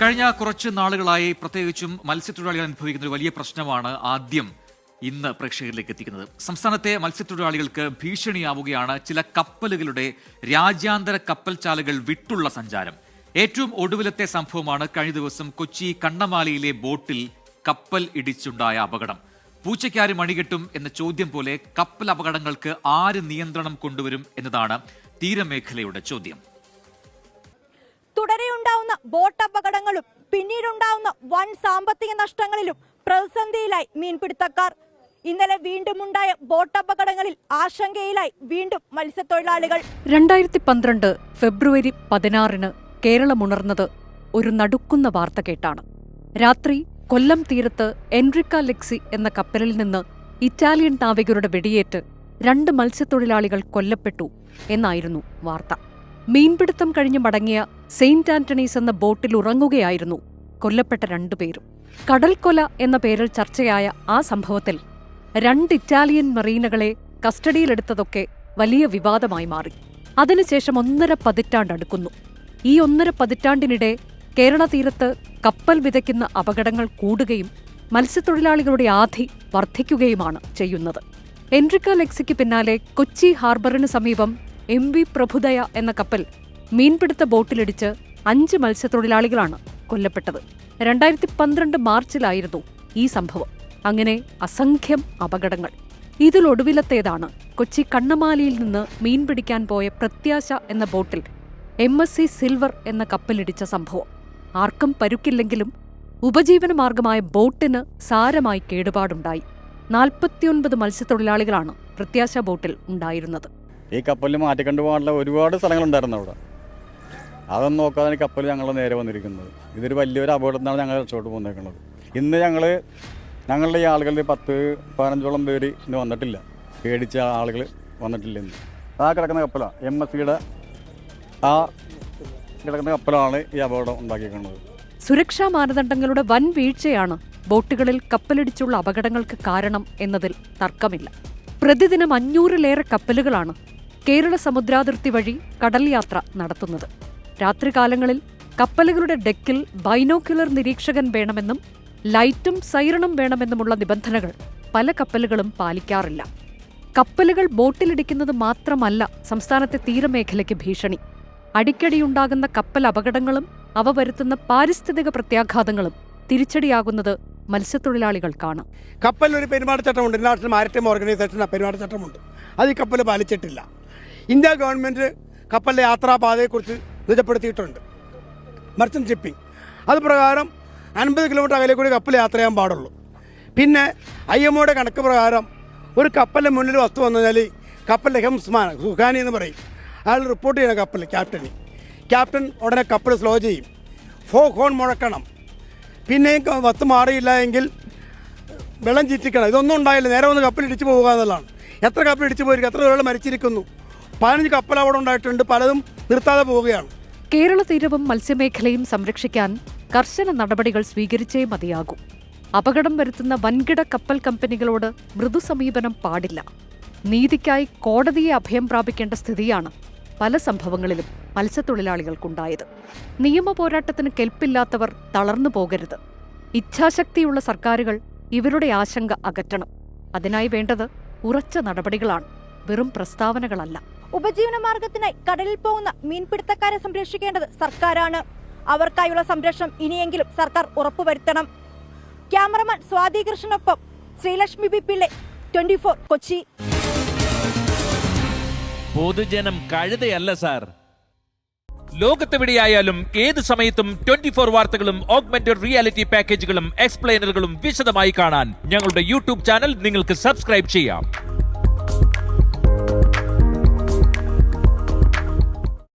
കഴിഞ്ഞ കുറച്ച് നാളുകളായി പ്രത്യേകിച്ചും മത്സ്യത്തൊഴിലാളികൾ അനുഭവിക്കുന്ന ഒരു വലിയ പ്രശ്നമാണ് ആദ്യം ഇന്ന് പ്രേക്ഷകരിലേക്ക് എത്തിക്കുന്നത്. സംസ്ഥാനത്തെ മത്സ്യത്തൊഴിലാളികൾക്ക് ഭീഷണിയാവുകയാണ് ചില കപ്പലുകളുടെ രാജ്യാന്തര കപ്പൽ ചാലുകൾ വിട്ടുള്ള സഞ്ചാരം. ഏറ്റവും ഒടുവിലത്തെ സംഭവമാണ് കഴിഞ്ഞ ദിവസം കൊച്ചി കണ്ണമാലിയിലെ ബോട്ടിൽ കപ്പൽ ഇടിച്ചുണ്ടായ അപകടം. പൂച്ചയ്ക്കാര് മണികെട്ടും എന്ന ചോദ്യം പോലെ കപ്പൽ അപകടങ്ങൾക്ക് ആര് നിയന്ത്രണം കൊണ്ടുവരും എന്നതാണ് തീരമേഖലയുടെ ചോദ്യം. ബോട്ട് അപകടങ്ങളും പിന്നീടുണ്ടാവുന്ന വൻ സാമ്പത്തിക നഷ്ടങ്ങളിലും പ്രതിസന്ധിയിലായി മീൻപിടുത്തക്കാർ. ഇന്നലെ വീണ്ടുമുണ്ടായ ബോട്ട് അപകടങ്ങളിൽ ആശങ്കയിലായി വീണ്ടും മത്സ്യത്തൊഴിലാളികൾ. രണ്ടായിരത്തി പന്ത്രണ്ട് ഫെബ്രുവരി പതിനാറിന് കേരളമുണർന്നത് ഒരു നടുക്കുന്ന വാർത്ത കേട്ടാണ്. രാത്രി കൊല്ലം തീരത്ത് എൻറിക്ക ലെക്സി എന്ന കപ്പലിൽ നിന്ന് ഇറ്റാലിയൻ നാവികരുടെ വെടിയേറ്റ് രണ്ട് മത്സ്യത്തൊഴിലാളികൾ കൊല്ലപ്പെട്ടു എന്നായിരുന്നു വാർത്ത. മീൻപിടുത്തം കഴിഞ്ഞ് മടങ്ങിയ സെയിന്റ് ആന്റണീസ് എന്ന ബോട്ടിൽ ഉറങ്ങുകയായിരുന്നു കൊല്ലപ്പെട്ട രണ്ടുപേരും കടൽക്കൊല എന്ന പേരിൽ ചർച്ചയായ ആ സംഭവത്തിൽ രണ്ട് ഇറ്റാലിയൻ മറീനകളെ കസ്റ്റഡിയിലെടുത്തതൊക്കെ വലിയ വിവാദമായി മാറി. അതിനുശേഷം ഒന്നര പതിറ്റാണ്ട് അടുക്കുന്നു. ഈ ഒന്നര പതിറ്റാണ്ടിനിടെ കേരള തീരത്ത് കപ്പൽ വിതയ്ക്കുന്ന അപകടങ്ങൾ കൂടുകയും മത്സ്യത്തൊഴിലാളികളുടെ ആധി വർദ്ധിക്കുകയുമാണ് ചെയ്യുന്നത്. എൻട്രിക്ക ലെക്സിക്ക് പിന്നാലെ കൊച്ചി ഹാർബറിന് സമീപം എം വി പ്രഭുദയ എന്ന കപ്പൽ മീൻപിടുത്ത ബോട്ടിലിടിച്ച് അഞ്ച് മത്സ്യത്തൊഴിലാളികളാണ് കൊല്ലപ്പെട്ടത്. രണ്ടായിരത്തി പന്ത്രണ്ട് മാർച്ചിലായിരുന്നു ഈ സംഭവം. അങ്ങനെ അസംഖ്യം അപകടങ്ങൾ. ഇതിലൊടുവിലത്തേതാണ് കൊച്ചി കണ്ണമാലിയിൽ നിന്ന് മീൻ പിടിക്കാൻ പോയ പ്രത്യാശ എന്ന ബോട്ടിൽ എം എസ് സി സിൽവർ എന്ന കപ്പലിടിച്ച സംഭവം. ആർക്കും പരുക്കില്ലെങ്കിലും ഉപജീവനമാർഗമായ ബോട്ടിന് സാരമായി കേടുപാടുണ്ടായി. നാൽപ്പത്തിയൊൻപത് മത്സ്യത്തൊഴിലാളികളാണ് പ്രത്യാശ ബോട്ടിൽ ഉണ്ടായിരുന്നത്. ഈ കപ്പലിൽ മാറ്റിക്കൊണ്ട് പോകാനുള്ള ഒരുപാട് സ്ഥലങ്ങളുണ്ടായിരുന്നു അവിടെ. അതൊന്നും നോക്കാതെ കപ്പൽ ഞങ്ങൾ നേരെ വന്നിരിക്കുന്നത്. ഇതൊരു വലിയൊരു അപകടത്തിനാണ് ഞങ്ങൾ രക്ഷപ്പെട്ട് പോന്നേക്കുന്നത് ഇന്ന് ഞങ്ങൾ ഞങ്ങളുടെ ഈ ആളുകളിൽ പത്ത് പതിനഞ്ചോളം പേര് ഇന്ന് വന്നിട്ടില്ല. പേടിച്ച ആളുകൾ വന്നിട്ടില്ല ഇന്ന്. ആ കിടക്കുന്ന കപ്പലാണ് എം എസ് സിയുടെ ആ കിടക്കുന്ന കപ്പലാണ് ഈ അപകടം ഉണ്ടാക്കിയിരിക്കുന്നത് സുരക്ഷാ മാനദണ്ഡങ്ങളുടെ വൻ വീഴ്ചയാണ് ബോട്ടുകളിൽ കപ്പലിടിച്ചുള്ള അപകടങ്ങൾക്ക് കാരണം എന്നതിൽ തർക്കമില്ല. പ്രതിദിനം അഞ്ഞൂറിലേറെ കപ്പലുകളാണ് കേരള സമുദ്രാതിർത്തി വഴി കടൽ യാത്ര നടത്തുന്നത്. രാത്രികാലങ്ങളിൽ കപ്പലുകളുടെ ഡെക്കിൽ ബൈനോക്യുലർ നിരീക്ഷകൻ വേണമെന്നും ലൈറ്റും സൈറണും വേണമെന്നുമുള്ള നിബന്ധനകൾ പല കപ്പലുകളും പാലിക്കാറില്ല. കപ്പലുകൾ ബോട്ടിലിടിക്കുന്നത് മാത്രമല്ല സംസ്ഥാനത്തെ തീരമേഖലയ്ക്ക് ഭീഷണി. അടിക്കടിയുണ്ടാകുന്ന കപ്പൽ അപകടങ്ങളും അവ വരുത്തുന്ന പാരിസ്ഥിതിക പ്രത്യാഘാതങ്ങളും തിരിച്ചടിയാകുന്നത് മത്സ്യത്തൊഴിലാളികൾക്കാണ്. കപ്പലിന് ഒരു പെരുമാറ്റച്ചട്ടമുണ്ട്. ഇന്റർനാഷണൽ മാരിടൈം ഓർഗനൈസേഷൻ പെരുമാറ്റച്ചട്ടമുണ്ട്. അത് ഈ കപ്പൽ പാലിച്ചിട്ടില്ല. ഇന്ത്യ ഗവൺമെന്റ് കപ്പലിന്റെ യാത്രാപാതയെക്കുറിച്ച് നിജപ്പെടുത്തിയിട്ടുണ്ട്. മർച്ചന്റ് ഷിപ്പിംഗ് അത് പ്രകാരം അൻപത് കിലോമീറ്റർ അകലെ കൂടി കപ്പൽ യാത്ര ചെയ്യാൻ പാടുള്ളൂ. പിന്നെ ഐ എം ഒയുടെ കണക്ക് പ്രകാരം ഒരു കപ്പലിന്റെ മുന്നിൽ വസ്തു വന്നു കഴിഞ്ഞാൽ കപ്പലിന്റെ ഹെംസ്മാൻ സുഖാനി എന്ന് പറയും. അയാൾ റിപ്പോർട്ട് ചെയ്യണം കപ്പൽ ക്യാപ്റ്റന് ക്യാപ്റ്റൻ ഉടനെ കപ്പൽ സ്ലോ ചെയ്യും. ഫോ ഹോൺ മുഴക്കണം. പിന്നെയും വസ്തു മാറിയില്ല എങ്കിൽ വെള്ളം ചീറ്റിക്കണം. ഇതൊന്നും ഉണ്ടായില്ല. നേരെ ഒന്ന് കപ്പൽ ഇടിച്ചു പോവുക എന്നുള്ളതാണ്. എത്ര കപ്പൽ ഇടിച്ചു പോയിരിക്കും? എത്ര വെള്ളം മരിച്ചിരിക്കുന്നു? പതിനഞ്ച് കപ്പൽ അവിടെ ഉണ്ടായിട്ടുണ്ട്. പലതും നിർത്താതെ പോവുകയാണ്. കേരള തീരവും മത്സ്യമേഖലയും സംരക്ഷിക്കാൻ കർശന നടപടികൾ സ്വീകരിച്ചേ മതിയാകൂ. അപകടം വരുത്തുന്ന വൻകിട കപ്പൽ കമ്പനികളോട് മൃദു സമീപനം പാടില്ല. നീതിക്കായി കോടതിയെ അഭയം പ്രാപിക്കേണ്ട സ്ഥിതിയാണ് പല സംഭവങ്ങളിലും മത്സ്യത്തൊഴിലാളികൾക്കുണ്ടായത്. നിയമ പോരാട്ടത്തിന് കെൽപ്പില്ലാത്തവർ തളർന്നു പോകരുത്. ഇച്ഛാശക്തിയുള്ള സർക്കാരുകൾ ഇവരുടെ ആശങ്ക അകറ്റണം. അതിനായി വേണ്ടത് ഉറച്ച നടപടികളാണ്. വെറും പ്രസ്താവനകളല്ല. ഉപജീവന മാർഗത്തിനായി കടലിൽ പോകുന്ന മീൻപിടുത്തക്കാരെ സംരക്ഷിക്കേണ്ടത് സർക്കാരാണ്. അവർക്കായുള്ള സംരക്ഷണം ഇനിയെങ്കിലും സർക്കാർ ഉറപ്പുവരുത്തണം. Cameraman Swathi കൃഷ്ണനൊപ്പം Sreelakshmi B Pillai twenty four Kochi. പൊതുജനം കഴുതയല്ല സാർ. ലോകത്തെവിടെയായാലും ഏത് സമയത്തും ട്വന്റി ഫോർ വാർത്തകളും ഓഗ്മെന്റഡ് റിയാലിറ്റി പാക്കേജുകളും എക്സ്പ്ലെയിനറുകളും വിശദമായി കാണാൻ ഞങ്ങളുടെ യൂട്യൂബ് ചാനൽ നിങ്ങൾക്ക് സബ്സ്ക്രൈബ് ചെയ്യാം.